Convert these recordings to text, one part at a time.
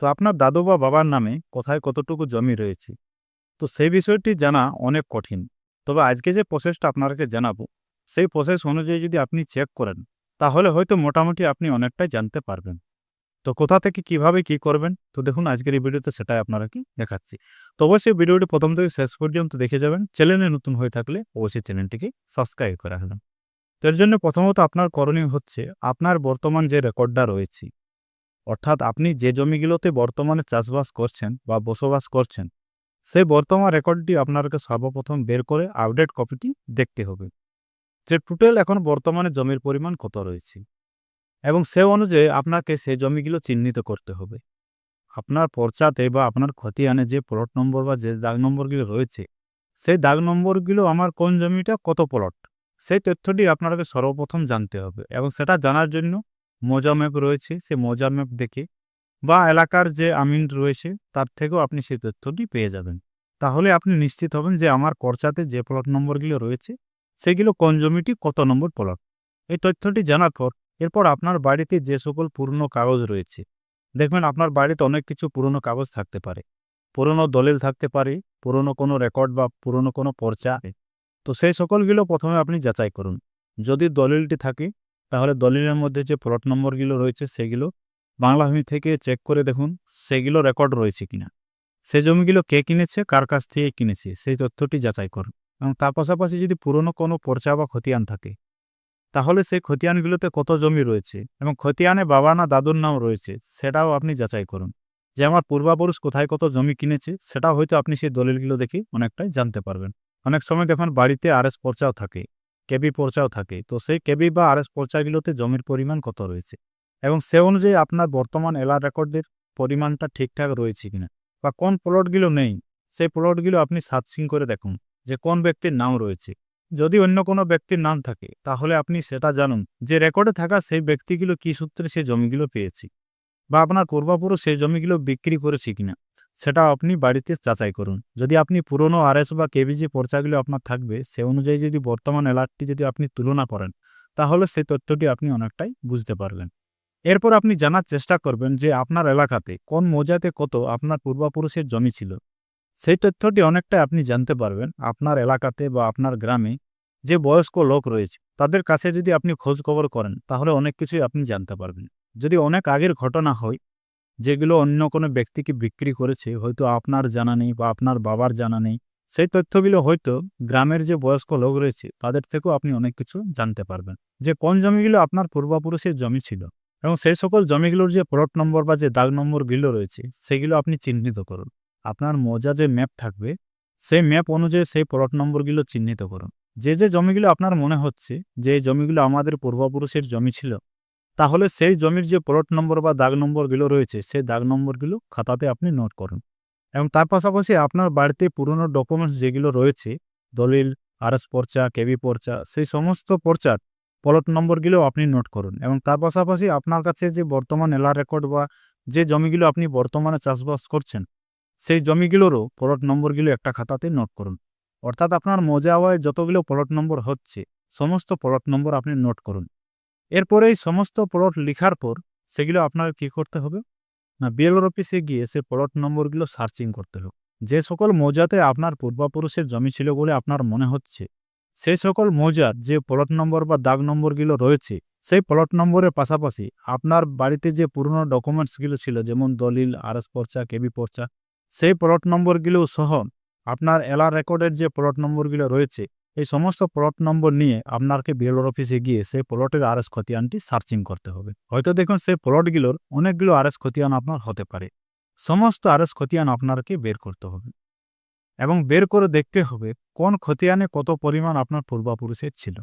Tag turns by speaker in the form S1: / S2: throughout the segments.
S1: তো আপনার দাদু বা বাবার নামে কোথায় কতটুকু জমি রয়েছে? তো সেই বিষয়টি জানা অনেক কঠিন। তবে আজকে যে প্রসেসটা আপনাকে জানাব, সেই প্রসেস অনুযায়ী যদি আপনি চেক করেন, তাহলে হয়তো মোটামুটি আপনি অনেকটাই জানতে পারবেন। তো কোথা থেকে কীভাবে কি করবেন? তো দেখুন, আজকের এই ভিডিওতে সেটাই আপনারা কি দেখাচ্ছি। তো অবশ্যই ভিডিওটি প্রথম থেকে শেষ পর্যন্ত দেখে যাবেন। চ্যানেলে নতুন হয়ে থাকলে অবশ্যই চ্যানেলটিকে সাবস্ক্রাইব করে রাখবেন। তো এর জন্য প্রথমত আপনার করণীয় হচ্ছে, আপনার বর্তমান যে রেকর্ডটা রয়েছে অর্থাৎ আপনি যে জমিগুলোতে বর্তমানে চাষবাস করছেন বা বসবাস করছেন, সেই বর্তমান রেকর্ডটি আপনাকে সর্বপ্রথম বের করে আপডেট কপিটি দেখতে হবে। যে টোটাল এখন বর্তমানে জমির পরিমাণ কত রয়েছে এবং সে অনুযায়ী আপনাকে সেই জমিগুলো চিহ্নিত করতে হবে। আপনার পর্চাতে বা আপনার খতিয়ানে যে প্লট নম্বর বা যে দাগ নম্বরগুলো রয়েছে, সেই দাগ নম্বরগুলো আমার কোন জমিটা, কত প্লট সেই তথ্যটি আপনাকে সর্বপ্রথম জানতে হবে এবং সেটা জানার জন্য মোজা ম্যাপ রয়েছে, সে মোজা ম্যাপ দেখে বা এলাকার যে আমিন রয়েছে, তার থেকেও আপনি সেই তথ্যটি পেয়ে যাবেন। তাহলে আপনি নিশ্চিত হবেন যে আমার পর্চাতে যে প্লট নম্বরগুলো রয়েছে, সেগুলো কোন জমিটি কত নম্বর প্লট এই তথ্যটি জানার পর, এরপর আপনার বাড়িতে যে সকল পুরনো কাগজ রয়েছে, দেখবেন আপনার বাড়িতে অনেক কিছু পুরনো কাগজ থাকতে পারে। পুরনো দলিল থাকতে পারে, পুরনো কোনো রেকর্ড বা পুরনো কোনো পর্চা তো সেই সকলগুলো প্রথমে আপনি যাচাই করুন। যদি দলিলটি থাকে তাহলে দলিলের মধ্যে যে প্লট নম্বরগুলো রয়েছে সেগুলো বাংলা ভূমি থেকে চেক করে দেখুন, সেগুলো রেকর্ড রয়েছে কিনা। সে জমিগুলো কে কিনেছে, কার কাছ থেকে কিনেছে, সেই তথ্যটি যাচাই করুন। এবং তার পাশাপাশি যদি পুরনো কোনো পর্চা বা খতিয়ান থাকে, তাহলে সেই খতিয়ানগুলোতে কত জমি রয়েছে এবং খতিয়ানে বাবা না দাদুর নাম রয়েছে, সেটাও আপনি যাচাই করুন। যে আমার পূর্বাপুরুষ কোথায় কত জমি কিনেছে সেটা হয়তো আপনি সেই দলিলগুলো দেখে অনেকটাই জানতে পারবেন। অনেক সময় দেখুন, বাড়িতে আরএস পর্চাও থাকে। কেবি পর্চাও থাকে। তো সেই কেবি বা আরএস পর্চাগুলোতে জমির পরিমাণ কত রয়েছে? এবং সে অনুযায়ী আপনার বর্তমান এলার রেকর্ডের পরিমাণটা ঠিকঠাক রয়েছে কিনা? বা কোন প্লটগুলো নেই, সেই প্লটগুলো আপনি সার্চিং করে দেখুন যে কোন ব্যক্তির নাম রয়েছে। যদি অন্য কোনো ব্যক্তির নাম থাকে, তাহলে আপনি সেটা জানুন যে রেকর্ডে থাকা সেই ব্যক্তিগুলো কী সূত্রে সেই জমিগুলো পেয়েছি? বা আপনার পূর্বাপুরুষ সেই জমিগুলো বিক্রি করেছে কিনা? সেটা আপনি বাড়িতে যাচাই করুন। যদি আপনি পুরনো আরএস বা কেবিজি পর্চাগুলো আপনার থাকবে, সে অনুযায়ী যদি বর্তমান এলার্টটি যদি আপনি তুলনা করেন, তাহলে সেই তথ্যটি আপনি অনেকটাই বুঝতে পারবেন। এরপর আপনি জানার চেষ্টা করবেন যে আপনার এলাকাতে কোন মৌজাতে কত আপনার পূর্বাপুরুষের জমি ছিল। সেই তথ্যটি অনেকটাই আপনি জানতে পারবেন আপনার এলাকাতে বা আপনার গ্রামে যে বয়স্ক লোক রয়েছে, তাদের কাছে যদি আপনি খোঁজ খবর করেন, তাহলে অনেক কিছুই আপনি জানতে পারবেন। যদি অনেক আগের ঘটনা হয় যেগুলো অন্য কোনো ব্যক্তিকে বিক্রি করেছে, হয়তো আপনার জানা নেই বা আপনার বাবার জানা নেই, সেই তথ্যগুলো হয়তো গ্রামের যে বয়স্ক লোক রয়েছে, তাদের থেকেও আপনি অনেক কিছু জানতে পারবেন। যে কোন জমিগুলো আপনার পূর্বপুরুষের জমি ছিল এবং সেই সকল জমিগুলোর যে প্লট নম্বর বা যে দাগ নম্বরগুলো রয়েছে, সেগুলো আপনি চিহ্নিত করুন। আপনার মজা যে ম্যাপ থাকবে, সেই ম্যাপ অনুযায়ী সেই প্লট নম্বরগুলো চিহ্নিত করুন। যে যে জমিগুলো আপনার মনে হচ্ছে, যে জমিগুলো আমাদের পূর্বপুরুষের জমি ছিল তাহলে সেই জমির যে প্লট নম্বর বা দাগ নম্বরগুলো রয়েছে, সেই দাগ নম্বরগুলো খাতাতে আপনি নোট করুন। এবং তার পাশাপাশি আপনার বাড়িতে পুরনো ডকুমেন্টস যেগুলো রয়েছে, দলিল, আরএস পর্চা কেবি পর্চা, সেই সমস্ত পর্চার প্লট নম্বরগুলো আপনি নোট করুন। এবং তার পাশাপাশি আপনার কাছে যে বর্তমান এলার রেকর্ড বা যে জমিগুলো আপনি বর্তমানে চাষবাস করছেন, সেই জমিগুলোরও প্লট নম্বরগুলো একটা খাতাতে নোট করুন। অর্থাৎ আপনার মজা হওয়ায় যতগুলো প্লট নম্বর হচ্ছে, সমস্ত প্লট নম্বর আপনি নোট করুন। এরপরে এই সমস্ত প্লট লেখার পর সেগুলো আপনার কি করতে হবে? না বিএলওর অফিসে গিয়ে সে প্লট নম্বরগুলো সার্চিং করতে হবে। যে সকল মৌজাতে আপনার পূর্বাপুরুষের জমি ছিল বলে আপনার মনে হচ্ছে, সেই সকল মৌজার যে প্লট নম্বর বা দাগ নম্বরগুলো রয়েছে, সেই প্লট নম্বরের পাশাপাশি আপনার বাড়িতে যে পুরনো ডকুমেন্টসগুলো ছিল, যেমন দলিল, আরএস পর্চা, কেবি পর্চা, সেই প্লট নম্বরগুলো সহ আপনার এলার রেকর্ডের যে প্লট নম্বরগুলো রয়েছে এই সমস্ত প্লট নম্বর নিয়ে আপনাকে বিএলওর অফিসে গিয়ে সেই প্লটের আরএস খতিয়ানটি সার্চিং করতে হবে। হয়তো দেখুন সেই প্লটগুলোর অনেকগুলো আরএস খতিয়ান আপনার হতে পারে। সমস্ত আরএস খতিয়ান আপনাকে বের করতে হবে এবং বের করে দেখতে হবে কোন খতিয়ানে কত পরিমাণ আপনার পূর্বাপুরুষের ছিল।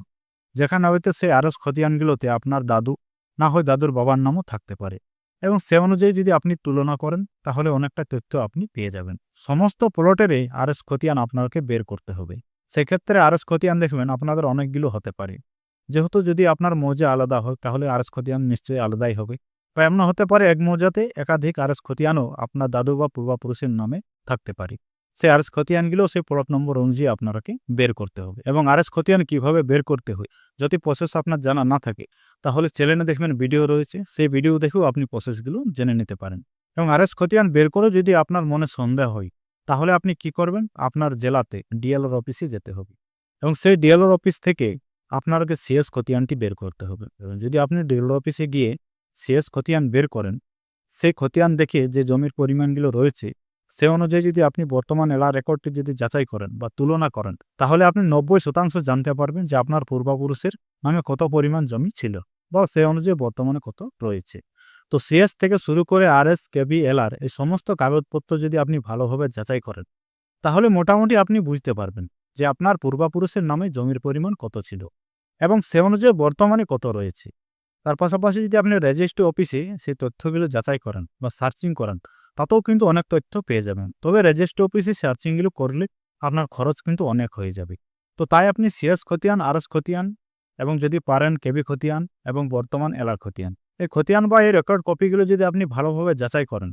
S1: যেখানে হয়তো সেই আরএস খতিয়ানগুলোতে আপনার দাদু, না হয় দাদুর বাবার নামও থাকতে পারে এবং সে অনুযায়ী যদি আপনি তুলনা করেন তাহলে অনেকটা তথ্য আপনি পেয়ে যাবেন। সমস্ত প্লটেরই আরএস খতিয়ান আপনাকে বের করতে হবে। সেক্ষেত্রে আরএস খতিয়ান দেখবেন আপনাদের অনেকগুলো হতে পারে। যেহেতু যদি আপনার মৌজা আলাদা হয়, তাহলে আরএস খতিয়ান নিশ্চয়ই আলাদাই হবে। বা এমন হতে পারে এক মৌজাতে একাধিক আরএস খতিয়ানও আপনার দাদু বা পূর্বাপুরুষের নামে থাকতে পারে। সেই আরএস খতিয়ানগুলো সেই প্লট নম্বর অনুযায়ী আপনাকে বের করতে হবে এবং আরএস খতিয়ান কীভাবে বের করতে হয়, যদি প্রসেস আপনার জানা না থাকে, তাহলে চ্যানেলে দেখবেন ভিডিও রয়েছে। সেই ভিডিও দেখেও আপনি প্রসেসগুলো জেনে নিতে পারেন। এবং আরএস খতিয়ান বের করে যদি আপনার মনে সন্দেহ হয় তাহলে আপনি কি করবেন? আপনার জেলাতে ডিএলওর অফিসে যেতে হবে। এবং সেই ডিএলওর অফিস থেকে আপনাকে সিএস খতিয়ানটি বের করতে হবে। যদি আপনি ডিএলওর অফিসে গিয়ে সিএস খতিয়ান বের করেন, সেই খতিয়ান দেখে যে জমির পরিমাণগুলো রয়েছে, সে অনুযায়ী যদি আপনি বর্তমান এলা রেকর্ডটি যদি যাচাই করেন বা তুলনা করেন, তাহলে আপনি নব্বই শতাংশ জানতে পারবেন যে আপনার পূর্বপুরুষের নামে কত পরিমাণ জমি ছিল বা সে অনুযায়ী বর্তমানে কত রয়েছে। তো সিএস থেকে শুরু করে আর এস কেবি এলআর এই সমস্ত কাগজপত্র যদি আপনি ভালোভাবে যাচাই করেন, তাহলে মোটামুটি আপনি বুঝতে পারবেন যে আপনার পূর্বাপুরুষের নামে জমির পরিমাণ কত ছিল এবং সে অনুযায়ী বর্তমানে কত রয়েছে। তার পাশাপাশি যদি আপনি রেজিস্ট্রি অফিসে সেই তথ্যগুলো যাচাই করেন বা সার্চিং করেন, তাতেও কিন্তু অনেক তথ্য পেয়ে যাবেন। তবে রেজিস্ট্রি অফিসে সার্চিংগুলো করলে আপনার খরচ কিন্তু অনেক হয়ে যাবে। তো তাই আপনি সিএস খতিয়ান আরএস খতিয়ান এবং যদি পারেন কেবি খতিয়ান এবং বর্তমান এলার খতিয়ান। এই খতিয়ান বা এই রেকর্ড কপিগুলো যদি আপনি ভালোভাবে যাচাই করেন,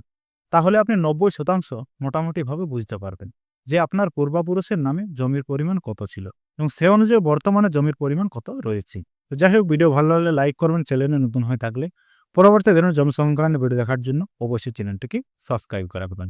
S1: তাহলে আপনি নব্বই শতাংশ মোটামুটিভাবে বুঝতে পারবেন যে আপনার পূর্বাপুরুষের নামে জমির পরিমাণ কত ছিল এবং সে অনুযায়ী বর্তমানে জমির পরিমাণ কত রয়েছে। তো যাই হোক ভিডিও ভালো লাগলে লাইক করবেন চ্যানেলে নতুন হয়ে থাকলে পরবর্তী দিনের জমি সংক্রান্ত ভিডিও দেখার জন্য অবশ্যই চ্যানেলটিকে সাবস্ক্রাইব করে রাখবেন।